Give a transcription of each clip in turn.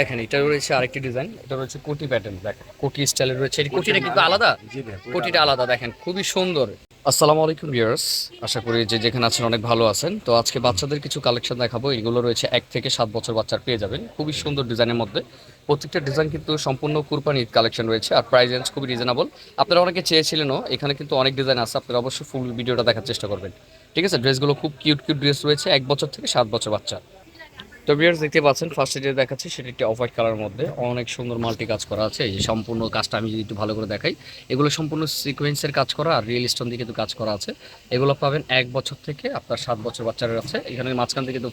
দেখেন এটা রয়েছে আরেকটি ডিজাইন এটা রয়েছে কোটি প্যাটার্ন দেখেন কোটি স্টাইলের রয়েছে এই কোটিটা কিন্তু আলাদা। কোটিটা আলাদা। দেখেন খুবই সুন্দর। আসসালামু আলাইকুম ভিউয়ার্স আশা করি যে যেখানে আছেন অনেক ভালো আছেন। তো আজকে বাচ্চাদের কিছু কালেকশন দেখাবো। এগুলো রয়েছে এক থেকে সাত বছর বাচ্চার পেয়ে যাবেন। খুবই সুন্দর ডিজাইনের মধ্যে। প্রত্যেকটা ডিজাইন কিন্তু সম্পূর্ণ কুরবানি কালেকশন রয়েছে আর প্রাইস রেঞ্জ খুবই রিজনেবল আপনারা অনেকে চেয়েছিলেনও এখানে কিন্তু অনেক ডিজাইন আছে। আপনারা অবশ্যই ফুল ভিডিওটা দেখার চেষ্টা করবেন। ঠিক আছে ড্রেসগুলো খুব কিউট কিউট ড্রেস রয়েছে। এক বছর থেকে সাত বছর বাচ্চা তো ভিউয়ার্স দেখতে পাচ্ছেন ফার্স্টে যে দেখাচ্ছি সেটা একটি অফ হোয়াইট কালার মধ্যে অনেক সুন্দর মাল্টি কাজ করা আছে। এই যে সম্পূর্ণ কাজটা আমি যদি একটু ভালো করে দেখাই এগুলো সম্পূর্ণ সিকোয়েন্সের কাজ করা আর রিয়েল স্টোন দিয়ে কিন্তু কাজ করা আছে। এগুলো পাবেন এক বছর থেকে আপনার সাত বছর বাচ্চারা আছে। এখানে মাঝখান থেকে কিন্তু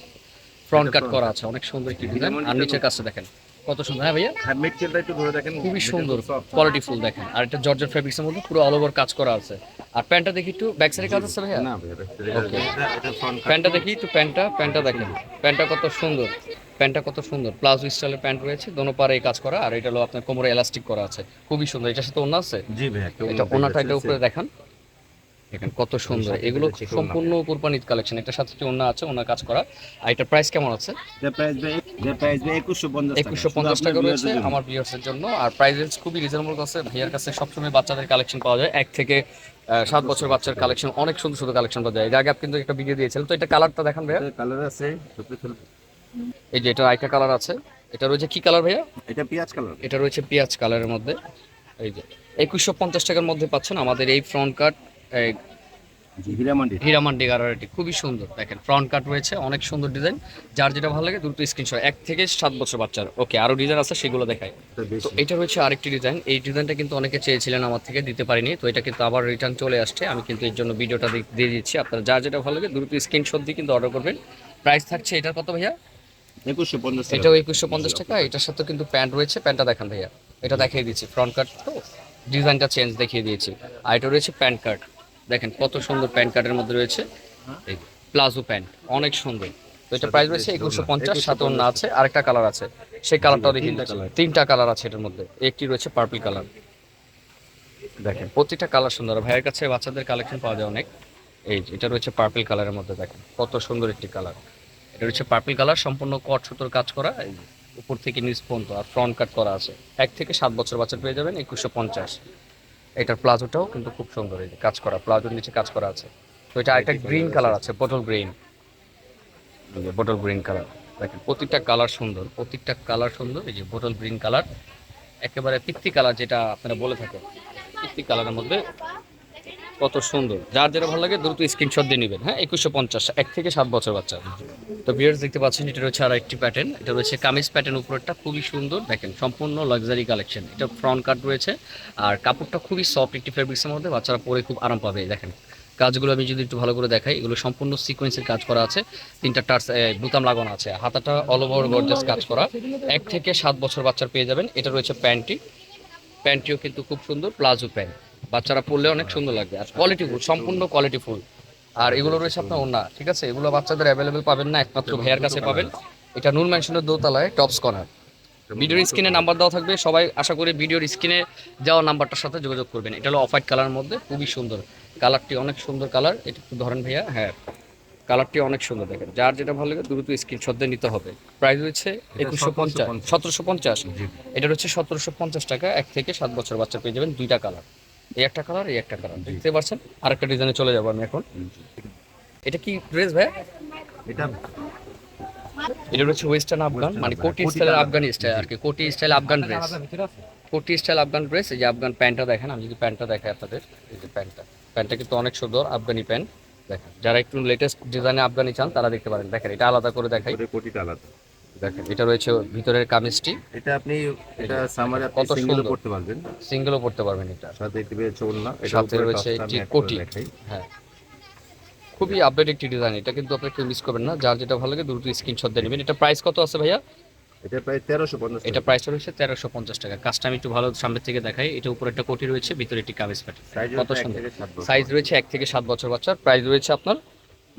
ফ্রন্ট কাট করা আছে। অনেক সুন্দর একটি ডিজাইন আর নিচের কাজটা দেখেন কত সুন্দর। হ্যাঁ ভাইয়া? হ্যাঁ মেটেরিয়ালটা একটু ধরে দেখেন। খুবই সুন্দর কোয়ালিটি ফুল দেখেন। আর এটা জর্জের ফেব্রিক্সের মধ্যে পুরো অল ওভার কাজ করা আছে। আর প্যান্টটা দেখি একটু ব্যাক সাইডে কাজ আছে ভাইয়া? না এটা-. এটা- এটা। প্যান্টটা দেখি একটু প্যান্টটা প্যান্টটা দেখেন। প্যান্টটা কত সুন্দর। প্যান্টটা কত সুন্দর। প্লাজো স্টাইলের প্যান্ট রয়েছে দোনো পারে এই কাজ করা আর এটা হলো আপনার কোমরে এলাস্টিক করা আছে। খুবই সুন্দর। এটার সাথে ওনা আছে? জি ভাই, একটা এটা ওনাটা এটা উপরে দেখান। দেখেন কত সুন্দর। এগুলো সম্পূর্ণ কোরবানির কালেকশন এটার সাথে যে ওনা আছে ওনার কাজ করা। আর এটার প্রাইস কেমন আছে? যে price ভাই, যে price ভাই 2150 টাকা। একুশশো পঞ্চাশ টাকা রয়েছে viewers এর জন্য। আমার ভিউয়ার্সের জন্য। আর প্রাইস রেঞ্জ খুবই রিজনেবল আছে। ভাইয়ার কাছে সবসময় বাচ্চাদের কালেকশন পাওয়া যায়। এক থেকে সাত বছর বাচ্চার কালেকশন অনেক সুন্দর সুন্দর কালেকশন পাওয়া যায় এর আগে আপনি কিন্তু একটা ভিডিও দিয়েছিলেন। তো এটা কালারটা দেখান ভাইয়া। কালার আছে, এই যে এটা আইটা কালার আছে। এটা রয়েছে কি কালার ভাইয়া? এটা পেঁয়াজ কালার এটা রয়েছে পেঁয়াজ কালারের মধ্যে। এই যে একুশশো পঞ্চাশ টাকার মধ্যে পাচ্ছেন আমাদের এই ফ্রন্ট কাট হীরামান্ডি। হিরামান্ডি গারাটি খুবই সুন্দর। দেখেন ফ্রন্ট কাট রয়েছে অনেক সুন্দর ডিজাইন যার যেটা ভালো লাগে দ্রুত স্ক্রিনশট এক থেকে সাত বছর বাচ্চার। ওকে আরও ডিজাইন আছে সেগুলো বেশি তো এটা রয়েছে আরেকটি ডিজাইন এই ডিজাইনটা কিন্তু অনেকে চেয়েছিলেন আমার থেকে দিতে পারিনি। তো এটা কিন্তু আবার রিটার্ন চলে আসছে। আমি কিন্তু এর জন্য ভিডিওটা দিয়ে দিচ্ছি। আপনারা যা যেটা ভালো লাগে দুটো স্ক্রিনশট দিয়ে কিন্তু অর্ডার করবেন। প্রাইস থাকছে এটার কত ভাইয়া? 2150 টাকা। এটাও একুশশো পঞ্চাশ টাকা। এটার সাথে কিন্তু প্যান্ট রয়েছে। প্যান্টটা দেখান ভাইয়া। এটা দেখিয়ে দিচ্ছি। ফ্রন্ট কাট তো। ডিজাইনটা চেঞ্জ দেখিয়ে দিয়েছি। আর এটা রয়েছে প্যান্ট কাট দেখেন কত সুন্দর প্যান্ট কার্ডের মধ্যে রয়েছে। প্লাজো প্যান্ট অনেক সুন্দর। তো এটা প্রাইস রয়েছে একুশশো পঞ্চাশ সাথে অন্য আছে আরেকটা কালার আছে। সেই কালারটাও দেখিয়ে তিনটা কালার আছে এটার মধ্যে। একটি রয়েছে পার্পল কালার দেখেন। প্রতিটা কালার সুন্দর। ভাইয়ের কাছে বাচ্চাদের কালেকশন পাওয়া যায় অনেক। এই যে, এটা রয়েছে পার্পল কালারের মধ্যে দেখেন। কত সুন্দর একটি কালার এটা রয়েছে পার্পল কালার সম্পূর্ণ কট সুতোর কাজ করা। এই উপর থেকে নিচ পর্যন্ত আর ফ্রন্ট কাট করা আছে। এক থেকে সাত বছর বাচ্চা পেয়ে যাবেন একুশশো পঞ্চাশ। এটার প্লাজোটাও কিন্তু খুব সুন্দর এই যে কাজ করা প্লাজোর নিচে কাজ করা আছে। তো এটা একটা গ্রিন কালার আছে bottle green bottle green colour দেখেন প্রত্যেকটা কালার সুন্দর প্রত্যেকটা কালার সুন্দর এই যে বটল গ্রিন কালার একেবারে পিত্তি কালার যেটা আপনারা বলে থাকেন। পিত্তি কালারের মধ্যে কত সুন্দর। যার যেটা ভালো লাগে দ্রুত স্ক্রিনশট দিয়ে নেবেন। হ্যাঁ একুশশো পঞ্চাশ, এক থেকে সাত বছর বাচ্চা। তো বিয়ার্স দেখতে পাচ্ছেন, এটা রয়েছে আর একটি প্যাটার্ন এটা রয়েছে কামিজ প্যাটার্ন উপরেরটা, খুবই সুন্দর। দেখেন, সম্পূর্ণ লাক্সারি কালেকশন এটা ফ্রন্ট কাট রয়েছে। আর কাপড়টা খুবই সফট একটি ফেব্রিক্সের মধ্যে। বাচ্চারা পরে খুব আরাম পাবে। দেখেন, কাজগুলো আমি যদি একটু ভালো করে দেখাই, এগুলো সম্পূর্ণ সিকোয়েন্সের কাজ করা আছে। তিনটা টার্স বুতাম লাগানো আছে। হাতাটা অল ওভার গর্জাস কাজ করা। এক থেকে সাত বছর বাচ্চার পেয়ে যাবেন। এটা রয়েছে প্যান্টটি। প্যান্টটিও কিন্তু খুব সুন্দর, প্লাজো প্যান্ট। বাচ্চারা পরলে অনেক সুন্দর লাগবে। আর কোয়ালিটি ফুল সম্পূর্ণ কোয়ালিটি ফুল। আর এগুলো রয়েছে আপনার ওনা ঠিক আছে? এগুলো বাচ্চাদের অ্যাভেলেবেল পাবেন না একমাত্র ভাইয়ার কাছে পাবেন। এটা নুন ম্যানশনের দোতলায় টপস কর্নার ভিডিওর স্ক্রিনে নাম্বার দেওয়া থাকবে। সবাই আশা করি ভিডিওর স্ক্রিনে যাওয়া নাম্বারটার সাথে যোগাযোগ করবেন। এটা হলো অফ হোয়াইট কালারের মধ্যে খুবই সুন্দর। কালারটি অনেক সুন্দর কালার এটা একটু ধরেন ভাইয়া হ্যাঁ। কালারটি অনেক সুন্দর দেখেন। যার যেটা ভালো লাগে দ্রুত স্ক্রিনশট দিয়ে নিতে হবে। প্রাইস হচ্ছে একুশশো পঞ্চাশ সতেরোশো পঞ্চাশ। এটা হচ্ছে সতেরোশো পঞ্চাশ টাকা এক থেকে সাত বছর বাচ্চা পেয়ে যাবেন দুইটা কালার এই একটা কালার এই একটা কালার দেখতে পাচ্ছেন? আরেকটা ডিজাইনে চলে যাব আমি এখন। এটা কি ড্রেস ভাই এটা এটা হচ্ছে ওয়েস্টার্ন আফগান মানে কোটি colour। আফগানি স্টাইল আর কি। কোটি স্টাইল আফগান ড্রেস কোটি স্টাইল আফগান ড্রেস এই যে আফগান প্যান্টটা দেখেন আমি যদি প্যান্টটা দেখাই আপনাদের এই যে প্যান্টটা প্যান্টটা কিন্তু অনেক সুন্দর আফগানি প্যান্ট দেখেন যারা একটু লেটেস্ট ডিজাইনে আফগানি চান তারা দেখতে পারেন। দেখেন এটা আলাদা করে দেখাই। কোটিটা আলাদা। দেখেন এটা রয়েছে ভিতরের কামিজটি। এটা আপনি এটা সামারে আপনি কত সিঙ্গেল সুন্দর। করতে পারবেন। সিঙ্গেলও পড়তে পারবেন এটা। সাথে একটু রয়েছে ওড়না এটা সাথে রয়েছে একটি কোটি। হ্যাঁ। খুবই আপডেট একটি ডিজাইন এটা কিন্তু আপনি কেউ মিস করবেন না। যার যেটা ভালো লাগে দ্রুত স্ক্রিনশট দিয়ে নেবেন। এটা প্রাইস কত আছে ভাইয়া? এটা প্রায় 1350 এটা প্রাইসটা রয়েছে তেরোশো পঞ্চাশ টাকা। কাজটা আমি একটু ভালো সামনে থেকে দেখাই। এটা উপরে একটা কোটি রয়েছে ভিতরে একটি কামিজ প্যাটার্ন কত সুন্দর। সাইজ রয়েছে এক থেকে সাত বছর বাচ্চার। প্রাইস রয়েছে আপনার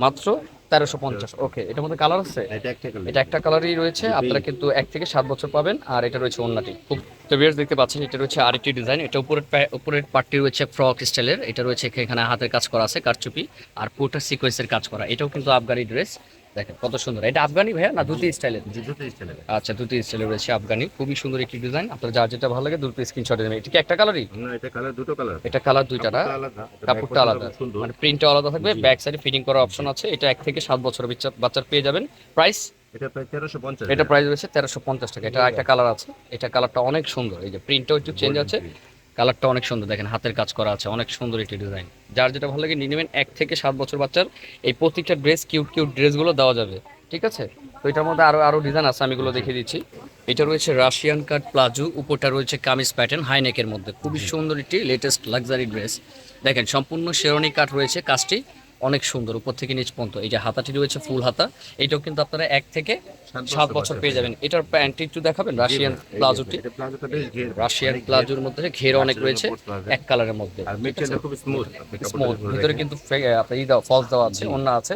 মাত্র তেরোশো পঞ্চাশ। ওকে এটার মধ্যে কালার আছে? এটা একটা এটা একটা কালারই রয়েছে। আপনারা কিন্তু এক থেকে সাত বছর পাবেন আর এটা রয়েছে অন্যটি খুব তো ভিউয়ার্স দেখতে পাচ্ছেন এটা রয়েছে আরেকটি ডিজাইন এটা উপরের উপরের পার্টটি রয়েছে ফ্রক স্টাইলের এটা রয়েছে এখানে হাতের কাজ করা আছে কারচুপি আর পুরোটা সিকোয়েন্সের কাজ করা। এটাও কিন্তু আফগানি ড্রেস দেখেন কত সুন্দর। এটা আফগানি ভাইয়া না দুটি স্টাইলের জি স্টাইলের আচ্ছা দুটি স্টাইলের রয়েছে আফগানি। খুবই সুন্দর একটি ডিজাইন আপনার যার যেটা ভালো লাগে দুটো স্ক্রিনশট দেবেন। এটা কি একটা কালারই না এটা কালার দুটো কালার এটা কালার দুইটা না? কাপড়টা আলাদা। মানে প্রিন্টটা আলাদা থাকবে। ব্যাক সাইডে ফিটিং করার অপশন আছে। এটা এক থেকে সাত বছরের বাচ্চা বাচ্চার পেয়ে যাবেন। প্রাইস এটা প্রায় তেরোশো পঞ্চাশ এটা প্রাইস রয়েছে তেরোশো পঞ্চাশ টাকা। এটা একটা কালার আছে। এটা কালারটা অনেক সুন্দর। এই যে প্রিন্টটাও একটু চেঞ্জ আছে। কালারটা অনেক সুন্দর দেখেন হাতের কাজ করা আছে অনেক সুন্দর একটি ডিজাইন। যার যেটা ভালো লাগে নিয়ে নেবেন এক থেকে সাত বছর বাচ্চার এই প্রত্যেকটা ড্রেস কিউট কিউট ড্রেসগুলো দেওয়া যাবে ঠিক আছে? তো এটার মধ্যে আরও আরও ডিজাইন আছে আমি এগুলো দেখিয়ে দিচ্ছি। এটা রয়েছে রাশিয়ান কাট প্লাজো উপরটা রয়েছে কামিজ প্যাটার্ন হাইনেকের মধ্যে। খুবই সুন্দর একটি লেটেস্ট লাক্সারি ড্রেস দেখেন সম্পূর্ণ শেরনি কাট রয়েছে কাজটি অনেক সুন্দর উপর থেকে নিচ পর্যন্ত। এই যে হাতাটি রয়েছে ফুল হাতা এটাও কিন্তু আপনারা এক থেকে সাত বছর পেয়ে যাবেন। এটার প্যান্টটি একটু দেখাবেন রাশিয়ান প্লাজোটি রাশিয়ান প্লাজোর মধ্যে ঘের অনেক রয়েছে এক কালারের মধ্যে। স্মুথ স্মুথ ভিতরে কিন্তু ফে- আপনার ই দেওয়া ফলস দেওয়া আছে অন্য আছে।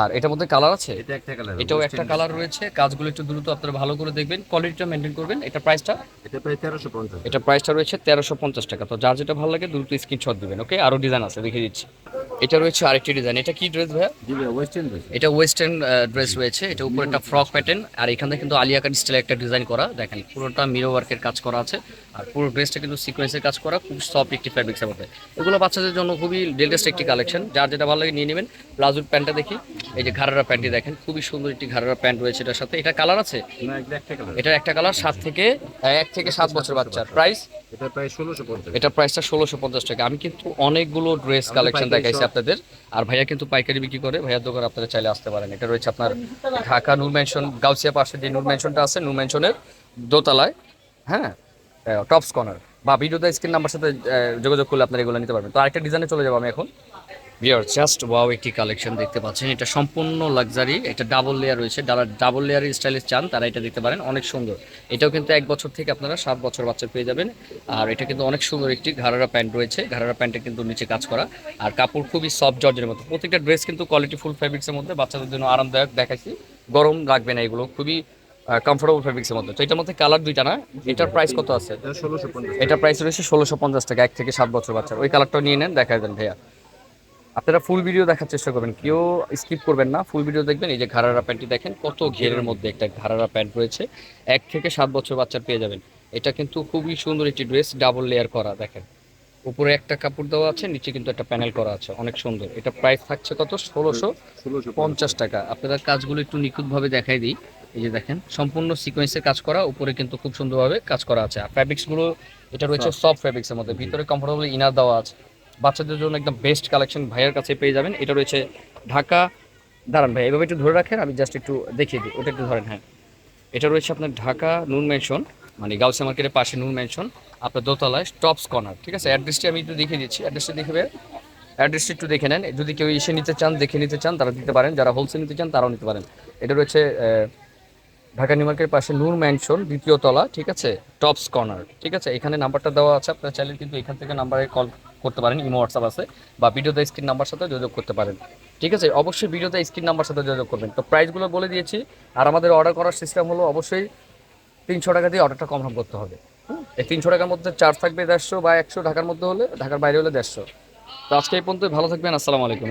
আর এটার মধ্যে কালার আছে? এটা একটা কালার এটাও একটা কালার রয়েছে। কাজগুলো একটু দ্রুত আপনারা ভালো করে দেখবেন। কোয়ালিটিটা মেনটেন করবেন। এটা প্রাইসটা এটা প্রায় তেরোশো পঞ্চাশ। এটা প্রাইসটা রয়েছে তেরোশো পঞ্চাশ টাকা। তো যার যেটা ভালো লাগে দ্রুত স্ক্রিনশট দিবেন ওকে আরও ডিজাইন আছে দেখিয়ে দিচ্ছি। এটা রয়েছে আরেকটি ডিজাইন এটা কি ড্রেস ভাইয়া? জি ভাই ওয়েস্টার্ন ড্রেস এটা ওয়েস্টার্ন ড্রেস রয়েছে। এটা উপরে একটা ফ্রক প্যাটার্ন আর এখানে কিন্তু আলিয়া কাট স্টাইলে একটা ডিজাইন করা। দেখেন পুরোটা মিরো ওয়ার্কের কাজ করা আছে। আর পুরো ড্রেসটা কিন্তু সিকোয়েন্সের কাজ করা খুব সফট একটি ফ্যাব্রিক্সের মধ্যে। এগুলো বাচ্চাদের জন্য খুবই লেটেস্ট একটি কালেকশন যার যেটা ভালো লাগে নিয়ে নেবেন। প্লাজোর প্যান্টটা দেখি। এই যে ঘাড়ারা প্যান্টটি দেখেন খুবই সুন্দর একটি ঘাড়ারা প্যান্ট রয়েছে এটার সাথে। এটা কালার আছে? এটা একটা কালার। এটার একটা কালার সাত থেকে এক থেকে সাত বছর বাচ্চার। প্রাইস এটা প্রায় ষোলোশো পঞ্চাশ এটা প্রাইসটা ষোলোশো পঞ্চাশ টাকা। আমি কিন্তু অনেকগুলো ড্রেস কালেকশন দেখাইছি আপনাদের। আর ভাইয়া কিন্তু পাইকারি বিক্রি করে ভাইয়ার দোকান আপনারা চাইলে আসতে পারেন। এটা রয়েছে আপনার ঢাকা নূর ম্যানশন গাউসিয়া পাশে যে নূর ম্যানশনটা আছে নূর ম্যানশনের দোতলায়। হ্যাঁ? টপস কর্নার বা ভিডিওতে স্ক্রিন নাম্বার সাথে যোগাযোগ করলে আপনারা এগুলো নিতে পারবেন। তো আরেকটা ডিজাইনে চলে যাব আমি এখন। বিয়ার জাস্ট ওয়াও একটি কালেকশন দেখতে পাচ্ছেন। এটা সম্পূর্ণ লাক্সারি এটা ডাবল লেয়ার রয়েছে। ডাবল লেয়ারের স্টাইলে চান তারা এটা দেখতে পারেন অনেক সুন্দর। এটাও কিন্তু এক বছর থেকে আপনারা সাত বছর বাচ্চা পেয়ে যাবেন। আর এটা কিন্তু অনেক সুন্দর একটি ঘাড়ারা প্যান্ট রয়েছে। ঘাড়ারা প্যান্টে কিন্তু নিচে কাজ করা। আর কাপড় খুবই সফট জর্জের মতো। প্রত্যেকটা ড্রেস কিন্তু কোয়ালিটি ফুল ফ্যাব্রিক্সের মধ্যে। বাচ্চাদের জন্য আরামদায়ক দেখাইছি গরম লাগবে না এগুলো। খুবই কমফোর্টেবল ফ্যাব্রিক্সের মধ্যে। তো এটার মধ্যে কালার দুইটা না? এটার প্রাইস কত আছে? এটা প্রাইস রয়েছে ষোলোশো পঞ্চাশ টাকা এক থেকে সাত বছর বাচ্চা ওই কালারটা নিয়ে নেন দেখা দেন ভাইয়া। আপনারা ফুল ভিডিও দেখার চেষ্টা করবেন। কেউ স্কিপ করবেন না। ফুল ভিডিও দেখবেন এই যে ঘাড়ারা প্যান্টটি দেখেন কত ঘেরের মধ্যে একটা ঘাড়ারা প্যান্ট রয়েছে। এক থেকে সাত বছর বাচ্চার পেয়ে যাবেন। এটা কিন্তু খুবই সুন্দর একটি ড্রেস ডাবল লেয়ার করা দেখেন। উপরে একটা কাপড় দেওয়া আছে নিচে কিন্তু একটা প্যানেল করা আছে অনেক সুন্দর। এটা প্রাইস থাকছে কত? ষোলোশো পঞ্চাশ। টাকা। আপনাদের কাজগুলো একটু নিখুঁতভাবে দেখাই দিই। এই যে দেখেন সম্পূর্ণ সিকোয়েন্সের কাজ করা উপরে কিন্তু খুব সুন্দরভাবে কাজ করা আছে। আর ফ্যাব্রিক্সগুলো এটা রয়েছে সফট ফ্যাব্রিক্সের মধ্যে। ভিতরে কমফোর্টেবল ইনার দেওয়া আছে। বাচ্চাদের জন্য একদম বেস্ট কালেকশন ভাইয়ের কাছে পেয়ে যাবেন। এটা রয়েছে ঢাকা। দাঁড়ান ভাই, এভাবে একটু ধরে রাখেন, আমি জাস্ট একটু দেখিয়ে দিই, ওটা একটু ধরেন হ্যাঁ। এটা রয়েছে আপনার ঢাকা নুন মেনশন মানে গাউসিয়া মার্কেটের পাশে নুন মেনশন আপনার দোতলায় টপস কর্নার ঠিক আছে? অ্যাড্রেসটি আমি একটু দেখিয়ে দিচ্ছি অ্যাড্রেসটি দেখবে অ্যাড্রেসটি একটু দেখে নেন, যদি কেউ এসে নিতে চান, দেখে নিতে চান, তারা দিতে পারেন, যারা হোলসেল নিতে চান, তারাও নিতে পারেন। এটা রয়েছে ঢাকা নিউ মার্কেটের পাশে নূর ম্যানশন দ্বিতীয় তলা, ঠিক আছে? টপস কর্নার ঠিক আছে? এখানে নাম্বারটা দেওয়া আছে, আপনার চাইলে কিন্তু এখান থেকে নাম্বারে কল করতে পারেন, ইমো, হোয়াটসঅ্যাপ আছে বা ভিডিওতে স্ক্রিন নাম্বার সাথে যোগাযোগ করতে পারেন। ঠিক আছে? অবশ্যই ভিডিওতে স্ক্রিন নাম্বার সাথে যোগাযোগ করবেন। তো প্রাইসগুলো বলে দিয়েছি আর আমাদের অর্ডার করার সিস্টেম হলো অবশ্যই তিনশো টাকা দিয়ে অর্ডারটা কনফার্ম করতে হবে। এই তিনশো টাকার মধ্যে চার্জ থাকবে দেড়শো বা একশো ঢাকার মধ্যে হলে, ঢাকার বাইরে হলে দেড়শো। তো আজকে এই পর্যন্ত ভালো থাকবেন। আসসালামু আলাইকুম।